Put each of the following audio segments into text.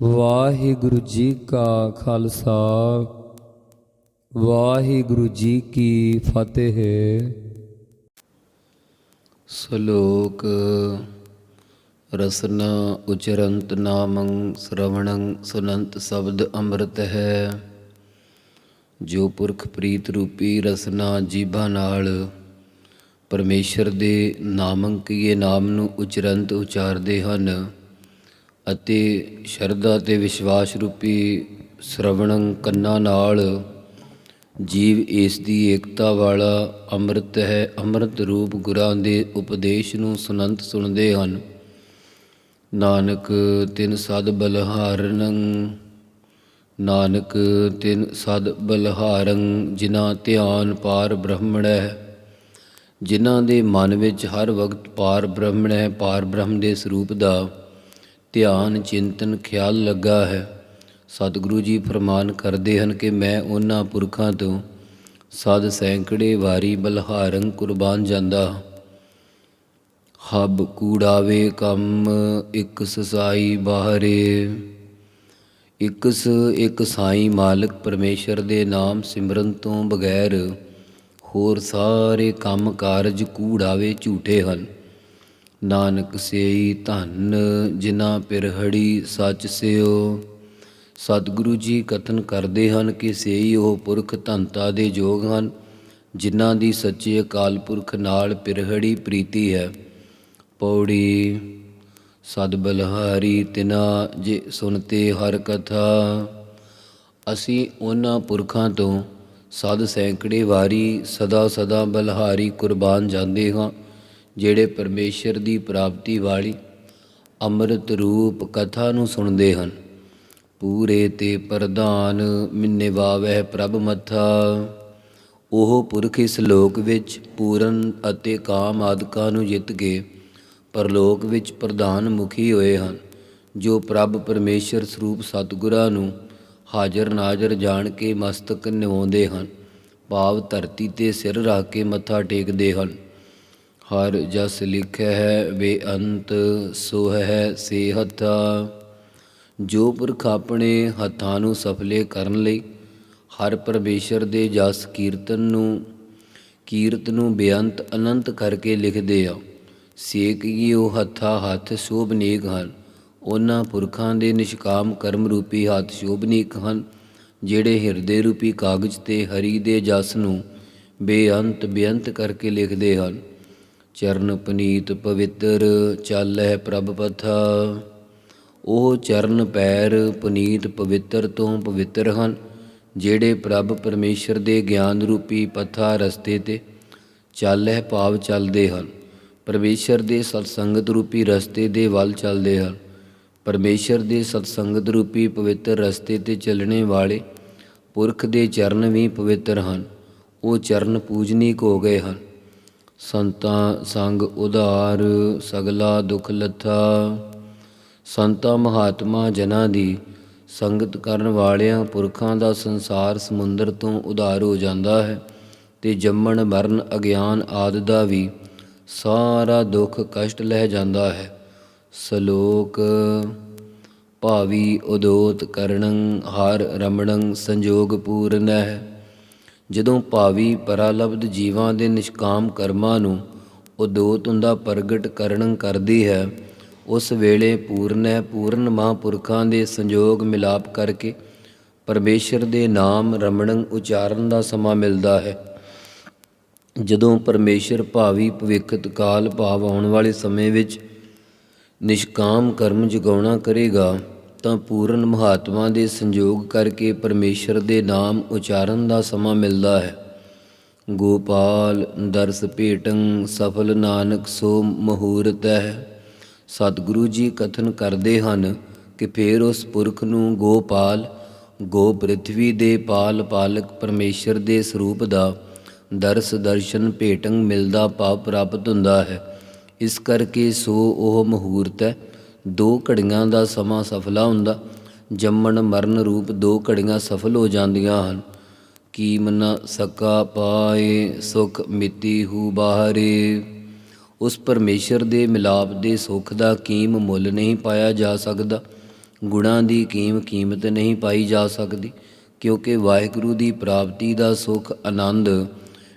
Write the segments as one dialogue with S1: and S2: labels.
S1: ਵਾਹਿਗੁਰੂ ਜੀ ਕਾ ਖਾਲਸਾ, ਵਾਹਿਗੁਰੂ ਜੀ ਕੀ ਫਤਿਹ।
S2: ਸ਼ਲੋਕ ਰਸਨਾ ਉਚਰੰਤ ਨਾਮੰ ਸ਼ਰਵਣੰ ਸੁਨੰਤ ਸ਼ਬਦ ਅੰਮ੍ਰਿਤ ਹੈ। ਜੋ ਪੁਰਖ ਪ੍ਰੀਤ ਰੂਪੀ ਰਸਨਾ ਜੀਭਾ ਨਾਲ ਪਰਮੇਸ਼ਰ ਦੇ ਨਾਮੰਕੀਏ ਨਾਮ ਨੂੰ ਉਚਰੰਤ ਉਚਾਰਦੇ ਹਨ। ਅਤੇ ਸ਼ਰਧਾ ਤੇ ਵਿਸ਼ਵਾਸ ਰੂਪੀ ਸ਼ਰਵਣੰ ਕੰਨਾਂ ਨਾਲ ਜੀਵ ਇਸ ਦੀ ਏਕਤਾ ਵਾਲਾ ਅੰਮ੍ਰਿਤ ਹੈ, ਅੰਮ੍ਰਿਤ ਰੂਪ ਗੁਰਾਂ ਦੇ ਉਪਦੇਸ਼ ਨੂੰ ਸੁਨੰਤ ਸੁਣਦੇ ਹਨ। ਨਾਨਕ ਤਿਨ ਸਦ ਬਲਹਾਰਨੰ, ਨਾਨਕ ਤਿਨ ਸਦ ਬਲਹਾਰੰ, ਜਿਨ੍ਹਾਂ ਧਿਆਨ ਪਾਰ ਬ੍ਰਹਮਣ ਹੈ, ਜਿਨ੍ਹਾਂ ਦੇ ਮਨ ਵਿੱਚ ਹਰ ਵਕਤ ਪਾਰ ਬ੍ਰਹਮਣ ਹੈ, ਪਾਰ ਬ੍ਰਹਮ ਦੇ ਸਰੂਪ ਦਾ ਧਿਆਨ, ਚਿੰਤਨ, ਖਿਆਲ ਲੱਗਾ ਹੈ। ਸਤਿਗੁਰੂ ਜੀ ਫਰਮਾਨ ਕਰਦੇ ਹਨ ਕਿ ਮੈਂ ਉਹਨਾਂ ਪੁਰਖਾਂ ਤੋਂ ਸਦ ਸੈਂਕੜੇ ਵਾਰੀ ਬਲਹਾਰੰ ਕੁਰਬਾਨ ਜਾਂਦਾ ਹਾਂ। ਹਬ ਕੂੜਾਵੇ ਕੰਮ, ਇੱਕ ਸਸਾਈ ਬਾਹਰੇ। ਇਕਸ, ਇੱਕ ਸਾਈ ਮਾਲਕ ਪਰਮੇਸ਼ਰ ਦੇ ਨਾਮ ਸਿਮਰਨ ਤੋਂ ਬਗੈਰ ਹੋਰ ਸਾਰੇ ਕੰਮ ਕਾਰਜ ਕੂੜਾਵੇ ਝੂਠੇ ਹਨ। ਨਾਨਕ ਸੇਈ ਧੰਨ, ਜਿਨ੍ਹਾਂ ਪਿਰਹੜੀ ਸੱਚ ਸਿਓ। ਸਤਿਗੁਰੂ ਜੀ ਕਥਨ ਕਰਦੇ ਹਨ ਕਿ ਸੇਈ ਉਹ ਪੁਰਖ ਧੰਤਾ ਦੇ ਯੋਗ ਹਨ, ਜਿਨ੍ਹਾਂ ਦੀ ਸੱਚੇ ਅਕਾਲ ਪੁਰਖ ਨਾਲ ਪਿਰਹੜੀ ਪ੍ਰੀਤੀ ਹੈ। ਪੌੜੀ ਸਦ ਬਲਹਾਰੀ ਤਿਨਾ, ਜੇ ਸੁਣਤੇ ਹਰ ਕਥਾ। ਅਸੀਂ ਉਹਨਾਂ ਪੁਰਖਾਂ ਤੋਂ ਸਦ ਸੈਂਕੜੇ ਵਾਰੀ ਸਦਾ ਸਦਾ ਬਲਹਾਰੀ ਕੁਰਬਾਨ ਜਾਂਦੇ ਹਾਂ। ਜਿਹੜੇ ਪਰਮੇਸ਼ਰ ਦੀ ਪ੍ਰਾਪਤੀ ਵਾਲੀ ਅੰਮ੍ਰਿਤ ਰੂਪ ਕਥਾ ਨੂੰ ਸੁਣਦੇ ਹਨ। ਪੂਰੇ ਤੇ ਪ੍ਰਧਾਨ ਮਿੰਨੇ ਵਾਵਹਿ ਪ੍ਰਭ ਮੱਥਾ। ਉਹ ਪੁਰਖ ਇਸ ਲੋਕ ਵਿੱਚ ਪੂਰਨ ਅਤੇ ਕਾਮ ਆਦਿਕਾਂ ਨੂੰ ਜਿੱਤ ਕੇ ਪਰਲੋਕ ਵਿੱਚ ਪ੍ਰਧਾਨ ਮੁਖੀ ਹੋਏ ਹਨ, ਜੋ ਪ੍ਰਭ ਪਰਮੇਸ਼ਰ ਸਰੂਪ ਸਤਿਗੁਰਾਂ ਨੂੰ ਹਾਜ਼ਰ ਨਾਜ਼ਰ ਜਾਣ ਕੇ ਮਸਤਕ ਨਿਵਾਉਂਦੇ ਹਨ, ਭਾਵ ਧਰਤੀ ਤੇ ਸਿਰ ਰੱਖ ਕੇ ਮੱਥਾ ਟੇਕਦੇ ਹਨ। ਹਰ ਜਸ ਲਿਖਿਆ ਹੈ ਬੇਅੰਤ ਸੋ ਹੈ ਸੇ ਜੋ ਪੁਰਖ ਆਪਣੇ ਹੱਥਾਂ ਨੂੰ ਸਫਲੇ ਕਰਨ ਲਈ, ਹਰ ਪਰਮੇਸ਼ਰ ਦੇ ਜਸ ਕੀਰਤਨ ਨੂੰ, ਕੀਰਤ ਨੂੰ ਬੇਅੰਤ ਅਨੰਤ ਕਰਕੇ ਲਿਖਦੇ ਆ। ਸੇਕ ਹੀ ਉਹ ਹੱਥਾ ਹੱਥ ਸ਼ੋਭਨੀਕ ਹਨ, ਉਹਨਾਂ ਪੁਰਖਾਂ ਦੇ ਨਿਸ਼ਕਾਮ ਕਰਮ ਰੂਪੀ ਹੱਥ ਸ਼ੋਭਨੀਕ ਹਨ, ਜਿਹੜੇ ਹਿਰਦੇ ਰੂਪੀ ਕਾਗਜ਼ ਤੇ ਹਰੀ ਦੇ ਜਸ ਨੂੰ ਬੇਅੰਤ ਬੇਅੰਤ ਕਰਕੇ ਲਿਖਦੇ ਹਨ। ਚਰਨ ਪਨੀਤ ਪਵਿੱਤਰ ਚਾਲੈ ਪ੍ਰਭ ਪਥਾ। ਉਹ ਚਰਨ ਪੈਰ ਪੁਨੀਤ ਪਵਿੱਤਰ ਤੋਂ ਪਵਿੱਤਰ ਹਨ, ਜਿਹੜੇ ਪ੍ਰਭ ਪਰਮੇਸ਼ਰ ਦੇ ਗਿਆਨ ਰੂਪੀ ਪਥਾ ਰਸਤੇ ਤੇ ਚਾਲੈ ਭਾਵ ਚੱਲਦੇ ਹਨ। ਪਰਮੇਸ਼ਰ ਦੇ ਸਤਸੰਗਤ ਰੂਪੀ ਰਸਤੇ ਦੇ ਵੱਲ ਚੱਲਦੇ ਹਨ। ਪਰਮੇਸ਼ਰ ਦੇ ਸਤਸੰਗਤ ਰੂਪੀ ਪਵਿੱਤਰ ਰਸਤੇ ਤੇ ਚੱਲਣੇ ਵਾਲੇ ਪੁਰਖ ਦੇ ਚਰਨ ਵੀ ਪਵਿੱਤਰ ਹਨ। ਉਹ ਚਰਨ ਪੂਜਨੀਕ ਹੋ ਗਏ ਹਨ। ਸੰਤਾਂ ਸੰਗ ਉਧਾਰ ਸਗਲਾ ਦੁਖ ਲੱਥਾ। ਸੰਤਾਂ ਮਹਾਤਮਾ ਜਨਾਂ ਦੀ ਸੰਗਤ ਕਰਨ ਵਾਲਿਆਂ ਪੁਰਖਾਂ ਦਾ ਸੰਸਾਰ ਸਮੁੰਦਰ ਤੋਂ ਉਧਾਰ ਹੋ ਜਾਂਦਾ ਹੈ ਤੇ ਜੰਮਣ ਮਰਨ ਅਗਿਆਨ ਆਦਿ ਦਾ ਵੀ ਸਾਰਾ ਦੁੱਖ ਕਸ਼ਟ ਲਹਿ ਜਾਂਦਾ ਹੈ। ਸ਼ਲੋਕ, ਭਾਵੀ ਉਦੋਤ ਕਰਣੰ ਹਰ ਰਮਣੰ ਸੰਜੋਗ ਪੂਰਨਹਿ ਜਦੋਂ ਭਾਵੀ ਪਰਾਲਬਧ ਜੀਵਾਂ ਦੇ ਨਿਸ਼ਕਾਮ ਕਰਮਾਂ ਨੂੰ ਉਦੋਤ ਹੁੰਦਾ ਪ੍ਰਗਟ ਕਰਨ ਕਰਦੀ ਹੈ, ਉਸ ਵੇਲੇ ਪੂਰਨ ਹੈ, ਪੂਰਨ ਮਹਾਂਪੁਰਖਾਂ ਦੇ ਸੰਜੋਗ ਮਿਲਾਪ ਕਰਕੇ ਪਰਮੇਸ਼ਰ ਦੇ ਨਾਮ ਰਮਣੰ ਉਚਾਰਨ ਦਾ ਸਮਾਂ ਮਿਲਦਾ ਹੈ। ਜਦੋਂ ਪਰਮੇਸ਼ਰ ਭਾਵੀ ਭਵਿੱਖਤ ਕਾਲ ਭਾਵ ਆਉਣ ਵਾਲੇ ਸਮੇਂ ਵਿੱਚ ਨਿਸ਼ਕਾਮ ਕਰਮ ਜਗਾਉਣਾ ਕਰੇਗਾ ਤਾਂ ਪੂਰਨ ਮਹਾਤਮਾ ਦੇ ਸੰਜੋਗ ਕਰਕੇ ਪਰਮੇਸ਼ਰ ਦੇ ਨਾਮ ਉਚਾਰਨ ਦਾ ਸਮਾਂ ਮਿਲਦਾ ਹੈ। ਗੋਪਾਲ, ਦਰਸ ਭੇਟੰ, ਸਫਲ ਨਾਨਕ ਸੋ ਮਹੂਰਤ ਹੈ। ਸਤਿਗੁਰੂ ਜੀ ਕਥਨ ਕਰਦੇ ਹਨ ਕਿ ਫੇਰ ਉਸ ਪੁਰਖ ਨੂੰ ਗੋਪਾਲ, ਗੋ ਪ੍ਰਿਥਵੀ ਦੇ ਪਾਲ ਪਾਲਕ ਪਰਮੇਸ਼ਰ ਦੇ ਸਰੂਪ ਦਾ ਦਰਸ ਦਰਸ਼ਨ ਭੇਟੰ ਮਿਲਦਾ ਭਾਵ ਪ੍ਰਾਪਤ ਹੁੰਦਾ ਹੈ। ਇਸ ਕਰਕੇ ਸੋ ਉਹ ਮਹੂਰਤ ਹੈ। ਦੋ ਘੜੀਆਂ ਦਾ ਸਮਾਂ ਸਫਲਾ ਹੁੰਦਾ। ਜੰਮਣ ਮਰਨ ਰੂਪ ਦੋ ਘੜੀਆਂ ਸਫਲ ਹੋ ਜਾਂਦੀਆਂ ਹਨ। ਕੀਮ ਨ ਸਕਾ ਪਾਏ ਸੁਖ ਮਿਤੀ ਹੂ ਬਾਹਰੇ। ਉਸ ਪਰਮੇਸ਼ਰ ਦੇ ਮਿਲਾਪ ਦੇ ਸੁਖ ਦਾ ਕੀਮ ਮੁੱਲ ਨਹੀਂ ਪਾਇਆ ਜਾ ਸਕਦਾ। ਗੁਣਾਂ ਦੀ ਕੀਮ ਕੀਮਤ ਨਹੀਂ ਪਾਈ ਜਾ ਸਕਦੀ। ਕਿਉਂਕਿ ਵਾਹਿਗੁਰੂ ਦੀ ਪ੍ਰਾਪਤੀ ਦਾ ਸੁਖ ਆਨੰਦ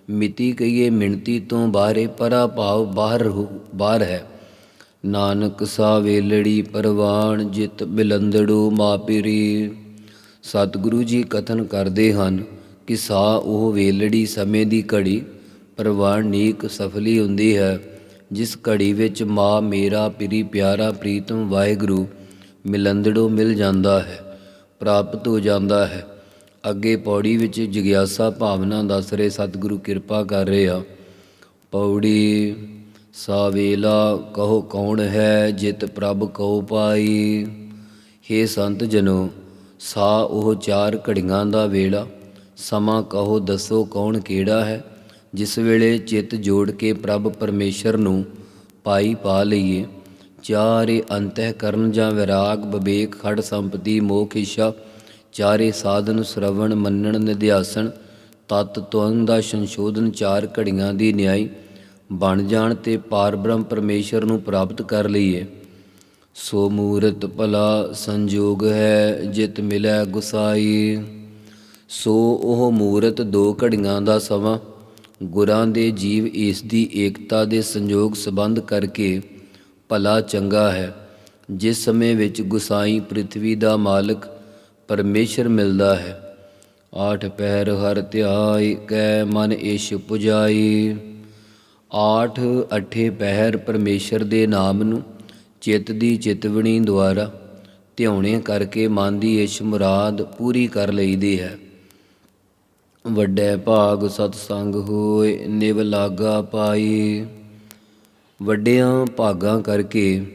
S2: ਮਿਤੀ ਕਹੀਏ ਮਿਣਤੀ ਤੋਂ ਬਾਹਰੇ ਪਰਾ ਭਾਵ ਬਾਹਰ ਬਾਹਰ ਹੈ। ਨਾਨਕ ਸਾ ਵੇਲੜੀ ਪਰਵਾਨ ਜਿਤ ਬਿਲੰਦੜੂ ਮਾਪਿਰੀ ਸਤਿਗੁਰੂ ਜੀ ਕਥਨ ਕਰਦੇ ਹਨ ਕਿ ਸਾ ਉਹ ਵੇਲੜੀ ਸਮੇਂ ਦੀ ਘੜੀ ਪਰਵਾਨ ਨੀਕ ਸਫਲੀ ਹੁੰਦੀ ਹੈ, ਜਿਸ ਘੜੀ ਵਿੱਚ ਮਾਂ ਮੇਰਾ ਪਿਰੀ ਪਿਆਰਾ ਪ੍ਰੀਤਮ ਵਾਹਿਗੁਰੂ ਮਿਲੰਦੜੋ ਮਿਲ ਜਾਂਦਾ ਹੈ, ਪ੍ਰਾਪਤ ਹੋ ਜਾਂਦਾ ਹੈ। ਅੱਗੇ ਪੌੜੀ ਵਿੱਚ ਜਿਗਿਆਸਾ ਭਾਵਨਾ ਦੱਸ ਰਹੇ ਸਤਿਗੁਰੂ ਕਿਰਪਾ ਕਰ ਰਹੇ। ਆ ਪੌੜੀ ਸਾ ਵੇਲਾ ਕਹੋ ਕੌਣ ਹੈ ਜਿਤ ਪ੍ਰਭ ਕਹੋ ਪਾਈ? ਹੇ ਸੰਤ ਜਨੋ, ਸਾ ਉਹ ਚਾਰ ਘੜੀਆਂ ਦਾ ਵੇਲਾ। ਸਮਾਂ ਕਹੋ ਦੱਸੋ ਕੌਣ ਕਿਹੜਾ ਹੈ? ਜਿਸ ਵੇਲੇ ਚਿੱਤ ਜੋੜ ਕੇ ਪ੍ਰਭ ਪਰਮੇਸ਼ਰ ਨੂੰ ਪਾਈ ਪਾ ਲਈਏ। ਚਾਰੇ ਅੰਤਹਿ ਕਰਨ ਜਾਂ ਵਿਰਾਗ, ਵਿਵੇਕ, ਖੜ ਸੰਪਤੀ, ਮੋਖ ਇੱਛਾ ਚਾਰੇ ਸਾਧਨ ਸ਼ਰਵਣ, ਮੰਨਣ, ਨਿਧਿਆਸਣ, ਤਤ ਤੁਅੰ ਦਾ ਸੰਸ਼ੋਧਨ, ਚਾਰ ਘੜੀਆਂ ਦੀ ਨਿਆਈ। ਬਣ ਜਾਣ ਤੇ ਪਾਰਬ੍ਰਹਮ ਪਰਮੇਸ਼ਰ ਨੂੰ ਪ੍ਰਾਪਤ ਕਰ ਲਈਏ। ਸੋ ਮੂਰਤ ਭਲਾ ਸੰਜੋਗ ਹੈ, ਜਿਤ ਮਿਲੈ ਗੁਸਾਈ। ਸੋ ਉਹ ਮੂਰਤ ਦੋ ਘੜੀਆਂ ਦਾ ਸਮਾਂ, ਗੁਰਾਂ ਦੇ ਜੀਵ ਇਸ ਦੀ ਏਕਤਾ ਦੇ ਸੰਜੋਗ ਸੰਬੰਧ ਕਰਕੇ ਭਲਾ ਚੰਗਾ ਹੈ। ਜਿਸ ਸਮੇਂ ਵਿੱਚ ਗੁਸਾਈ ਪ੍ਰithvi ਦਾ ਮਾਲਕ ਪਰਮੇਸ਼ਰ ਮਿਲਦਾ ਹੈ। ਆਠ ਪੈਰ ਹਰ ਧਿਆਇ ਕੈ ਮਨ ਈਸ਼ ਪੁਜਾਈ। ਆਠ ਅਠੇ ਪਹਿਰ ਪਰਮੇਸ਼ਰ ਦੇ ਨਾਮ ਨੂੰ ਚਿੱਤ ਦੀ ਚਿਤਵਣੀ ਦੁਆਰਾ ਧਿਆਉਣੇ ਕਰਕੇ ਮਨ ਦੀ ਇਸ਼ ਮੁਰਾਦ ਪੂਰੀ ਕਰ ਲਈਦੀ ਹੈ। ਵੱਡੇ ਭਾਗ ਸਤ ਸੰਗ ਹੋਏ, ਨਿਵ ਲਾਗਾ ਪਾਈ ਵੱਡਿਆਂ ਭਾਗਾਂ ਕਰਕੇ,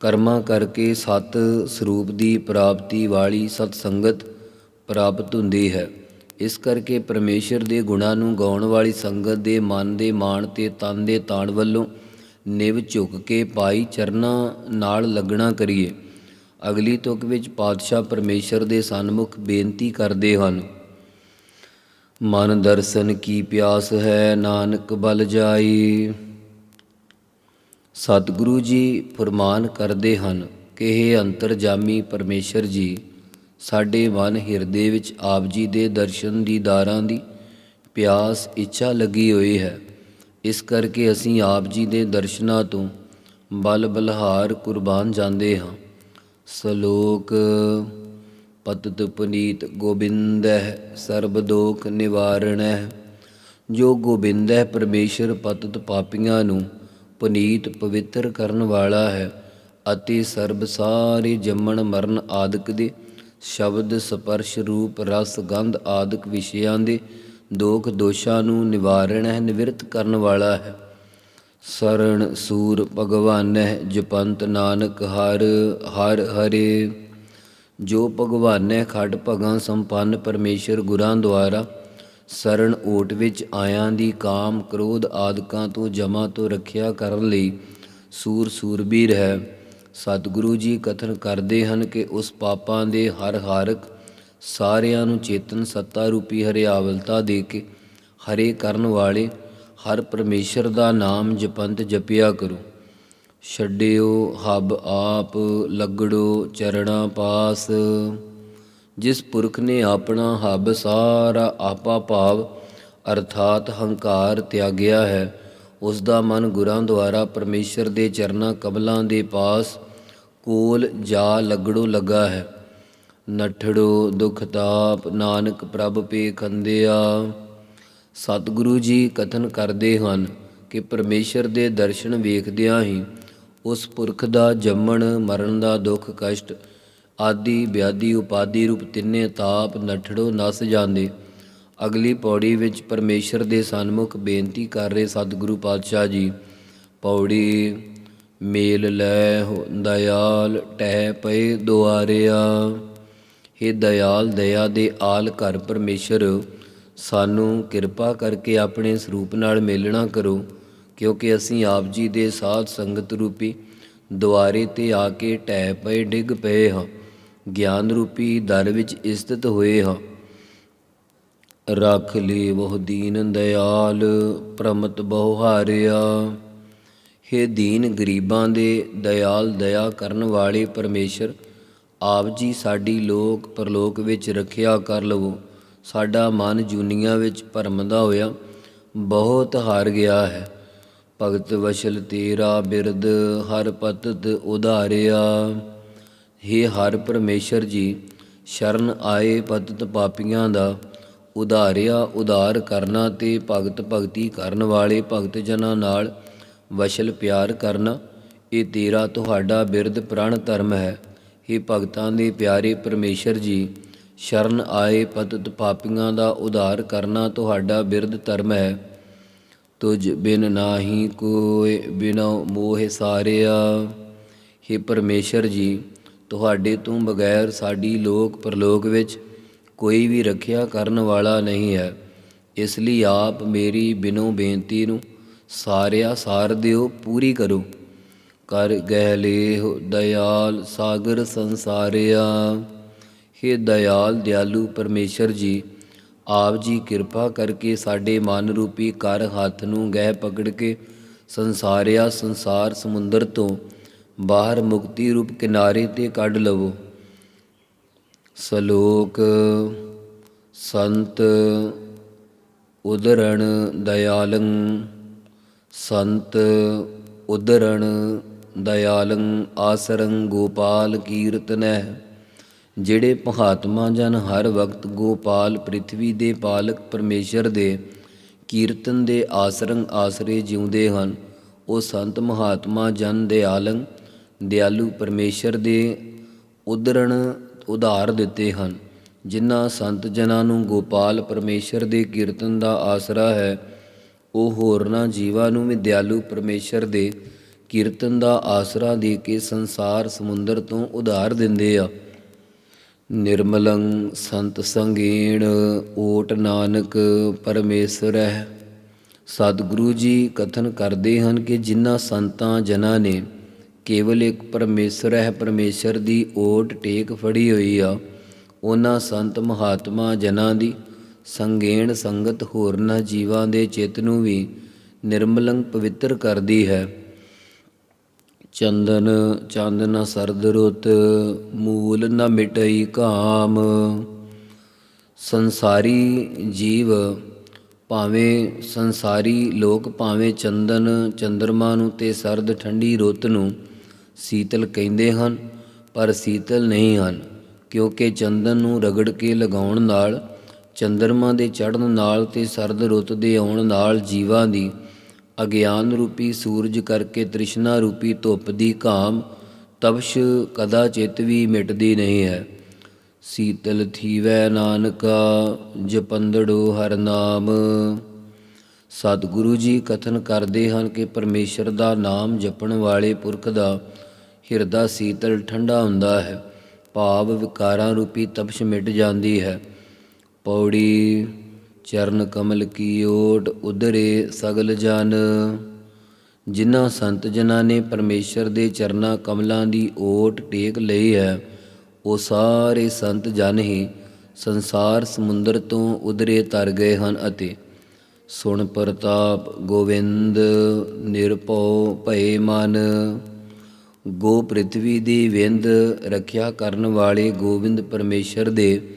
S2: ਕਰਮਾਂ ਕਰਕੇ ਸਤ ਸਰੂਪ ਦੀ ਪ੍ਰਾਪਤੀ ਵਾਲੀ ਸਤ ਸੰਗਤ ਪ੍ਰਾਪਤ ਹੁੰਦੀ ਹੈ। ਇਸ ਕਰਕੇ ਪਰਮੇਸ਼ਰ ਦੇ ਗੁਣਾਂ ਨੂੰ ਗਾਉਣ ਵਾਲੀ ਸੰਗਤ ਦੇ ਮਨ ਦੇ ਮਾਣ ਤੇ ਤਨ ਦੇ ਤਾਣ ਵੱਲੋਂ ਨਿਵ ਝੁਕ ਕੇ ਪਾਈ ਚਰਨਾਂ ਨਾਲ ਲੱਗਣਾ ਕਰੀਏ। ਅਗਲੀ ਤੁਕ ਵਿੱਚ ਪਾਤਸ਼ਾਹ ਪਰਮੇਸ਼ਰ ਦੇ ਸਨਮੁਖ ਬੇਨਤੀ ਕਰਦੇ ਹਨ। ਮਨ ਦਰਸ਼ਨ ਕੀ ਪਿਆਸ ਹੈ, ਨਾਨਕ ਬਲ ਜਾਈ। ਸਤਿਗੁਰੂ ਜੀ ਫਰਮਾਨ ਕਰਦੇ ਹਨ ਕਿ ਇਹ ਅੰਤਰਜਾਮੀ ਪਰਮੇਸ਼ਰ ਜੀ ਸਾਡੇ ਮਨ ਹਿਰਦੇ ਵਿੱਚ ਆਪ ਜੀ ਦੇ ਦਰਸ਼ਨ ਦੀਦਾਰਾਂ ਦੀ ਪਿਆਸ, ਇੱਛਾ ਲੱਗੀ ਹੋਈ ਹੈ। ਇਸ ਕਰਕੇ ਅਸੀਂ ਆਪ ਜੀ ਦੇ ਦਰਸ਼ਨਾਂ ਤੋਂ ਬਲ ਬਲਹਾਰ ਕੁਰਬਾਨ ਜਾਂਦੇ ਹਾਂ। ਸ਼ਲੋਕ, ਪਤਤ ਪੁਨੀਤ ਗੋਬਿੰਦਹਿ ਸਰਬ ਦੋਖ ਨਿਵਾਰਣਹਿ। ਜੋ ਗੋਬਿੰਦ ਹੈ ਪਰਮੇਸ਼ਰ ਪਤਤ ਪਾਪੀਆਂ ਨੂੰ ਪੁਨੀਤ ਪਵਿੱਤਰ ਕਰਨ ਵਾਲਾ ਹੈ ਅਤੇ ਸਰਬ ਸਾਰੇ ਜੰਮਣ ਮਰਨ ਆਦਿਕ ਦੇ ਸ਼ਬਦ, ਸਪਰਸ਼ ਰੂਪ, ਰਸ, ਗੰਧ ਆਦਿਕ ਵਿਸ਼ਿਆਂ ਦੇ ਦੋਖ ਦੋਸ਼ਾਂ ਨੂੰ ਨਿਵਾਰਣ ਹੈ, ਨਿਵਰਤ ਕਰਨ ਵਾਲਾ ਹੈ। ਸਰਣ ਸੂਰ ਭਗਵਾਨਹਿ ਜਪੰਤ ਨਾਨਕ, ਹਰ ਹਰ ਹਰੇ। ਜੋ ਭਗਵਾਨੈ ਖੜ ਭਗਾਂ ਸੰਪੰਨ ਪਰਮੇਸ਼ਰ ਗੁਰਾਂ ਦੁਆਰਾ ਸਰਣ ਓਟ ਵਿੱਚ ਆਇਆਂ ਦੀ ਕਾਮ, ਕ੍ਰੋਧ ਆਦਿਕਾਂ ਤੋਂ ਜਮਾ ਤੋਂ ਰੱਖਿਆ ਕਰਨ ਲਈ ਸੂਰ ਸੂਰਬੀਰ ਹੈ। ਸਤਿਗੁਰੂ ਜੀ ਕਥਨ ਕਰਦੇ ਹਨ ਕਿ ਉਸ ਪਾਪਾਂ ਦੇ ਹਰ ਹਾਰਕ ਸਾਰਿਆਂ ਨੂੰ ਚੇਤਨ ਸੱਤਾ ਰੂਪੀ ਹਰਿਆਵਲਤਾ ਦੇ ਕੇ ਹਰੇ ਕਰਨ ਵਾਲੇ ਹਰ ਪਰਮੇਸ਼ਰ ਦਾ ਨਾਮ ਜਪੰਤ ਜਪਿਆ ਕਰੋ। ਛੱਡਿਓ ਹਬ ਆਪ, ਲੱਗੜੋ ਚਰਣਾ ਪਾਸ। ਜਿਸ ਪੁਰਖ ਨੇ ਆਪਣਾ ਹਬ ਸਾਰਾ ਆਪਾ ਭਾਵ ਅਰਥਾਤ ਹੰਕਾਰ ਤਿਆਗਿਆ ਹੈ ਉਸ ਦਾ ਮਨ ਗੁਰਾਂ ਦੁਆਰਾ ਪਰਮੇਸ਼ਰ ਦੇ ਚਰਨਾਂ ਕਮਲਾਂ ਦੇ ਪਾਸ ਕੋਲ ਜਾ ਲੱਗੜੋ ਲੱਗਾ ਹੈ। ਨਠੜੋ ਦੁਖ ਤਾਪ, ਨਾਨਕ ਪ੍ਰਭ ਪੇ ਖੰਦਿਆ। ਸਤਿਗੁਰੂ ਜੀ ਕਥਨ ਕਰਦੇ ਹਨ ਕਿ ਪਰਮੇਸ਼ਰ ਦੇ ਦਰਸ਼ਨ ਵੇਖਦਿਆਂ ਹੀ ਉਸ ਪੁਰਖ ਦਾ ਜੰਮਣ, ਮਰਨ ਦਾ ਦੁੱਖ, ਕਸ਼ਟ ਆਦਿ ਵਿਆਦੀ ਉਪਾਦੀ ਰੂਪ ਤਿੰਨੇ ਤਾਪ, ਨਠੜੋ ਨਸ ਜਾਂਦੇ। ਅਗਲੀ ਪੌੜੀ ਵਿੱਚ ਪਰਮੇਸ਼ਰ ਦੇ ਸਨਮੁਖ ਬੇਨਤੀ ਕਰ ਰਹੇ ਸਤਿਗੁਰੂ ਪਾਤਸ਼ਾਹ ਜੀ, ਪੌੜੀ ਮੇਲ ਲੈ ਹੋ, ਦਇਆਲ ਟਹਿ ਪਏ ਦੁਆਰਿਆ। ਹੇ ਦਇਆਲ ਦਇਆ ਦੇ ਆਲ ਘਰ ਪਰਮੇਸ਼ਰ, ਸਾਨੂੰ ਕਿਰਪਾ ਕਰਕੇ ਆਪਣੇ ਸਰੂਪ ਨਾਲ ਮੇਲਣਾ ਕਰੋ, ਕਿਉਂਕਿ ਅਸੀਂ ਆਪ ਜੀ ਦੇ ਸਾਧ ਸੰਗਤ ਰੂਪੀ ਦੁਆਰੇ ਤੇ ਆ ਕੇ ਟਹਿ ਪਏ, ਡਿੱਗ ਪਏ ਹਾਂ। ਗਿਆਨ ਰੂਪੀ ਦਰ ਵਿੱਚ ਸਥਿਤ ਹੋਏ ਹਾਂ। ਰੱਖ ਲੇ ਬਹੁ ਦੀਨ ਦਇਆਲ, ਪ੍ਰਮਤ ਬਹੁ ਹਾਰਿਆ। ਹੇ ਦੀਨ ਗਰੀਬਾਂ ਦੇ ਦਇਆਲ ਦਇਆ ਕਰਨ ਵਾਲੇ ਪਰਮੇਸ਼ਰ, ਆਪ ਜੀ ਸਾਡੀ ਲੋਕ ਪਰਲੋਕ ਵਿੱਚ ਰੱਖਿਆ ਕਰ ਲਵੋ। ਸਾਡਾ ਮਨ ਜੂਨੀਆਂ ਵਿੱਚ ਭਰਮਦਾ ਹੋਇਆ ਬਹੁਤ ਹਾਰ ਗਿਆ ਹੈ। ਭਗਤ ਵਸ਼ਲ ਤੇਰਾ ਬਿਰਦ ਹਰ ਪਤਤ ਉਧਾਰਿਆ। ਹੇ ਹਰ ਪਰਮੇਸ਼ਰ ਜੀ, ਸ਼ਰਨ ਆਏ ਪਤਤ ਪਾਪੀਆਂ ਦਾ ਉਧਾਰਿਆ, ਉਧਾਰ ਕਰਨਾ ਤੇ ਭਗਤ ਭਗਤੀ ਕਰਨ ਵਾਲੇ ਭਗਤ ਜਨਾਂ ਨਾਲ ਵਸ਼ਲ ਪਿਆਰ ਕਰਨਾ, ਇਹ ਤੇਰਾ ਤੁਹਾਡਾ ਬਿਰਧ ਪ੍ਰਣ ਧਰਮ ਹੈ। ਹੇ ਭਗਤਾਂ ਦੇ ਪਿਆਰੇ ਪਰਮੇਸ਼ਰ ਜੀ, ਸ਼ਰਨ ਆਏ ਪਤਤ ਪਾਪੀਆਂ ਦਾ ਉਧਾਰ ਕਰਨਾ ਤੁਹਾਡਾ ਬਿਰਧ ਧਰਮ ਹੈ। ਤੁਝ ਬਿਨ ਨਾਹੀ ਕੋਇ ਬਿਨੋ ਮੋਹ ਸਾਰਿਆ। ਹੇ ਪਰਮੇਸ਼ਰ ਜੀ, ਤੁਹਾਡੇ ਤੋਂ ਬਗੈਰ ਸਾਡੀ ਲੋਕ ਪਰਲੋਕ ਵਿੱਚ ਕੋਈ ਵੀ ਰੱਖਿਆ ਕਰਨ ਵਾਲਾ ਨਹੀਂ ਹੈ। ਇਸ ਲਈ ਆਪ ਮੇਰੀ ਬਿਨੋ ਬੇਨਤੀ ਨੂੰ ਸਾਰਿਆ ਸਾਰ ਦਿਓ, ਪੂਰੀ ਕਰੋ। ਕਰ ਗਹਿਲੇ ਲੇਹੁ ਦਇਆਲ ਸਾਗਰ ਸੰਸਾਰਿਆ। ਹੇ ਦਇਆਲ ਦਿਆਲੂ ਪਰਮੇਸ਼ਰ ਜੀ, ਆਪ ਜੀ ਕਿਰਪਾ ਕਰਕੇ ਸਾਡੇ ਮਨ ਰੂਪੀ ਕਰ ਹੱਥ ਨੂੰ ਗਹਿ ਪਕੜ ਕੇ ਸੰਸਾਰਿਆ ਸੰਸਾਰ ਸਮੁੰਦਰ ਤੋਂ ਬਾਹਰ ਮੁਕਤੀ ਰੂਪ ਕਿਨਾਰੇ ਤੇ ਕੱਢ ਲਵੋ। ਸਲੋਕ ਸੰਤ ਉਦਰਣ ਦਇਆਲੰ, ਸੰਤ ਉਦਰਣ ਦਇਆਲੰ ਆਸਰੰ ਗੋਪਾਲ ਕੀਰਤਨੈ ਜਿਹੜੇ ਮਹਾਤਮਾ ਜਨ ਹਰ ਵਕਤ ਗੋਪਾਲ ਪ੍ਰਿਥਵੀ ਦੇ ਪਾਲਕ ਪਰਮੇਸ਼ਰ ਦੇ ਕੀਰਤਨ ਦੇ ਆਸਰੰ ਆਸਰੇ ਜਿਉਂਦੇ ਹਨ, ਉਹ ਸੰਤ ਮਹਾਤਮਾ ਜਨ ਦਿਆਲੰ ਦਿਆਲੂ ਪਰਮੇਸ਼ਰ ਦੇ ਉਦਰਣ ਉਧਾਰ ਦਿੱਤੇ ਹਨ। ਜਿਨ੍ਹਾਂ ਸੰਤ ਜਨਾਂ ਨੂੰ ਗੋਪਾਲ ਪਰਮੇਸ਼ਰ ਦੇ ਕੀਰਤਨ ਦਾ ਆਸਰਾ ਹੈ, ਉਹ ਹੋਰਨਾਂ ਜੀਵਾਂ ਨੂੰ ਵੀ ਦਿਆਲੂ ਪਰਮੇਸ਼ਰ ਦੇ ਕੀਰਤਨ ਦਾ ਆਸਰਾ ਦੇ ਕੇ ਸੰਸਾਰ ਸਮੁੰਦਰ ਤੋਂ ਉਧਾਰ ਦਿੰਦੇ ਆ। ਨਿਰਮਲੰ ਸੰਤ ਸੰਗੀਣ ਓਟ ਨਾਨਕ ਪਰਮੇਸ਼ਰਹਿ ਸਤਿਗੁਰੂ ਜੀ ਕਥਨ ਕਰਦੇ ਹਨ ਕਿ ਜਿਨ੍ਹਾਂ ਸੰਤਾਂ ਜਨਾਂ ਨੇ ਕੇਵਲ ਇੱਕ ਪਰਮੇਸ਼ਰ ਹੈ, ਪਰਮੇਸ਼ਰ ਦੀ ਓਟ ਟੇਕ ਫੜੀ ਹੋਈ ਆ। ਉਹਨਾਂ ਸੰਤ ਮਹਾਤਮਾ ਜਨਾਂ ਦੀ ਸੰਗੇਣ ਸੰਗਤ ਹੋਰਨਾਂ ਜੀਵਾਂ ਦੇ ਚਿੱਤ ਨੂੰ ਵੀ ਨਿਰਮਲੰਗ ਪਵਿੱਤਰ ਕਰਦੀ ਹੈ। ਚੰਦਨ, ਚੰਦ ਨਾ ਸਰਦ ਰੁੱਤ, ਮੂਲ ਨਾ ਮਿਟਈ ਕਾਮ ਸੰਸਾਰੀ ਜੀਵ ਭਾਵੇਂ ਸੰਸਾਰੀ ਲੋਕ ਭਾਵੇਂ ਚੰਦਨ, ਚੰਦਰਮਾ ਨੂੰ ਤੇ ਸਰਦ ਠੰਡੀ ਰੁੱਤ ਨੂੰ ਸੀਤਲ ਕਹਿੰਦੇ ਹਨ, ਪਰ ਸੀਤਲ ਨਹੀਂ ਹਨ, ਕਿਉਂਕਿ ਚੰਦਨ ਨੂੰ ਰਗੜ ਕੇ ਲਗਾਉਣ ਨਾਲ, ਚੰਦਰਮਾ ਦੇ ਚੜ੍ਹਨ ਨਾਲ ਤੇ ਸਰਦ ਰੁੱਤ ਦੇ ਆਉਣ ਨਾਲ ਜੀਵਾਂ ਦੀ ਅਗਿਆਨ ਰੂਪੀ ਸੂਰਜ ਕਰਕੇ ਤ੍ਰਿਸ਼ਨਾ ਰੂਪੀ ਧੁੱਪ ਦੀ ਘਾਮ ਤਪਸ਼ ਕਦਾ ਚਿਤ ਵੀ ਮਿਟਦੀ ਨਹੀਂ ਹੈ। ਸੀਤਲ ਥੀਵੈ ਨਾਨਕਾ ਜਪੰਦੜੋ ਹਰ ਨਾਮ। ਸਤਿਗੁਰੂ ਜੀ ਕਥਨ ਕਰਦੇ ਹਨ ਕਿ ਪਰਮੇਸ਼ਰ ਦਾ ਨਾਮ ਜਪਣ ਵਾਲੇ ਪੁਰਖ ਦਾ ਹਿਰਦਾ ਸੀਤਲ ਠੰਡਾ ਹੁੰਦਾ ਹੈ। ਭਾਵ ਵਿਕਾਰਾਂ ਰੂਪੀ ਤਪਸ਼ ਮਿਟ ਜਾਂਦੀ ਹੈ। ਪੌੜੀ ਚਰਨ ਕਮਲ ਕੀ ਓਟ ਉਧਰੇ ਸਗਲ ਜਨ। ਜਿਨ੍ਹਾਂ ਸੰਤ ਜਨਾਂ ਨੇ ਪਰਮੇਸ਼ਰ ਦੇ ਚਰਨਾਂ ਕਮਲਾਂ ਦੀ ਓਟ ਟੇਕ ਲਈ ਹੈ, ਉਹ ਸਾਰੇ ਸੰਤ ਜਨ ਹੀ ਸੰਸਾਰ ਸਮੁੰਦਰ ਤੋਂ ਉਧਰੇ ਤਰ ਗਏ ਹਨ ਅਤੇ ਸੁਣ ਪ੍ਰਤਾਪ ਗੋਵਿੰਦ ਨਿਰਭਉ ਭਏ ਮਨ। ਗੋ ਪ੍ਰਿਥਵੀ ਦੀ ਵਿੰਦ ਰੱਖਿਆ ਕਰਨ ਵਾਲੇ ਗੋਬਿੰਦ ਪਰਮੇਸ਼ਰ ਦੇ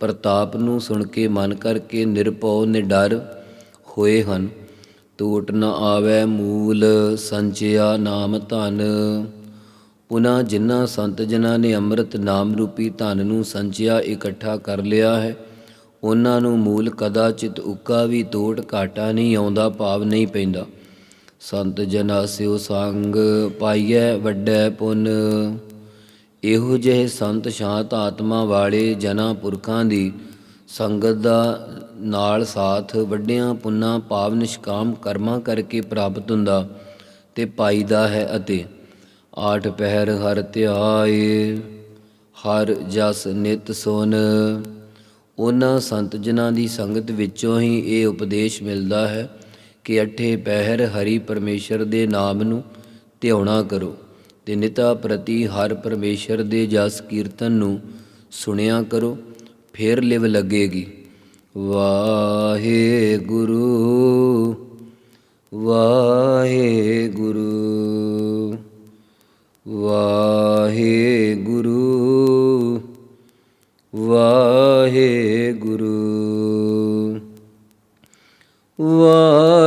S2: ਪ੍ਰਤਾਪ ਨੂੰ ਸੁਣ ਕੇ ਮਨ ਕਰਕੇ ਨਿਰਭਉ ਨਿਡਰ ਹੋਏ ਹਨ। ਟੂਟ ਨ ਆਵੈ ਮੂਲ ਸੰਚਿਆ ਨਾਮ ਧਨ। ਉਹਨਾਂ ਜਿਨ੍ਹਾਂ ਸੰਤ ਜਨਾਂ ਨੇ ਅੰਮ੍ਰਿਤ ਨਾਮ ਰੂਪੀ ਧਨ ਨੂੰ ਸੰਚਿਆ ਇਕੱਠਾ ਕਰ ਲਿਆ ਹੈ ਉਹਨਾਂ ਨੂੰ ਮੂਲ ਕਦਾਚਿਤ ਉੱਕਾ ਵੀ ਤੋੜ ਘਾਟਾ ਨਹੀਂ ਆਉਂਦਾ, ਭਾਵ ਨਹੀਂ ਪੈਂਦਾ। ਸੰਤ ਜਨਾ ਸਿਉ ਸੰਗ ਪਾਈਐ ਵੱਡੈ ਪੁੰਨ। ਇਹੋ ਜਿਹੇ ਸੰਤ ਸ਼ਾਂਤ ਆਤਮਾ ਵਾਲੇ ਜਨਾ ਪੁਰਖਾਂ ਦੀ ਸੰਗਤ ਦਾ ਨਾਲ ਸਾਥ ਵੱਡਿਆਂ ਪੁੰਨਾ ਭਾਵ ਨਿਸ਼ਕਾਮ ਕਰਮਾਂ ਕਰਕੇ ਪ੍ਰਾਪਤ ਹੁੰਦਾ ਤੇ ਪਾਈਦਾ ਹੈ ਅਤੇ ਆਠ ਪਹਿਰ ਹਰ ਧਿਆਏ, ਹਰ ਜਸ ਨਿਤ ਸੁਨ। ਉਹਨਾਂ ਸੰਤ ਜਨਾਂ ਦੀ ਸੰਗਤ ਵਿੱਚੋਂ ਹੀ ਇਹ ਉਪਦੇਸ਼ ਮਿਲਦਾ ਹੈ ਕਿ ਅਠੇ ਪਹਿਰ ਹਰੀ ਪਰਮੇਸ਼ਰ ਦੇ ਨਾਮ ਨੂੰ ਧਿਆਉਣਾ ਕਰੋ। ਤੇ ਨਿਤਾ ਪ੍ਰਤੀ ਹਰ ਪਰਮੇਸ਼ਰ ਦੇ ਜਸ ਕੀਰਤਨ ਨੂੰ ਸੁਣਿਆ ਕਰੋ, ਫੇਰ ਲਿਵ ਲੱਗੇਗੀ। ਵਾਹਿਗੁਰੂ ਵਾਹਿਗੁਰੂ ਵਾਹਿਗੁਰੂ ਵਾਹਿਗੁਰੂ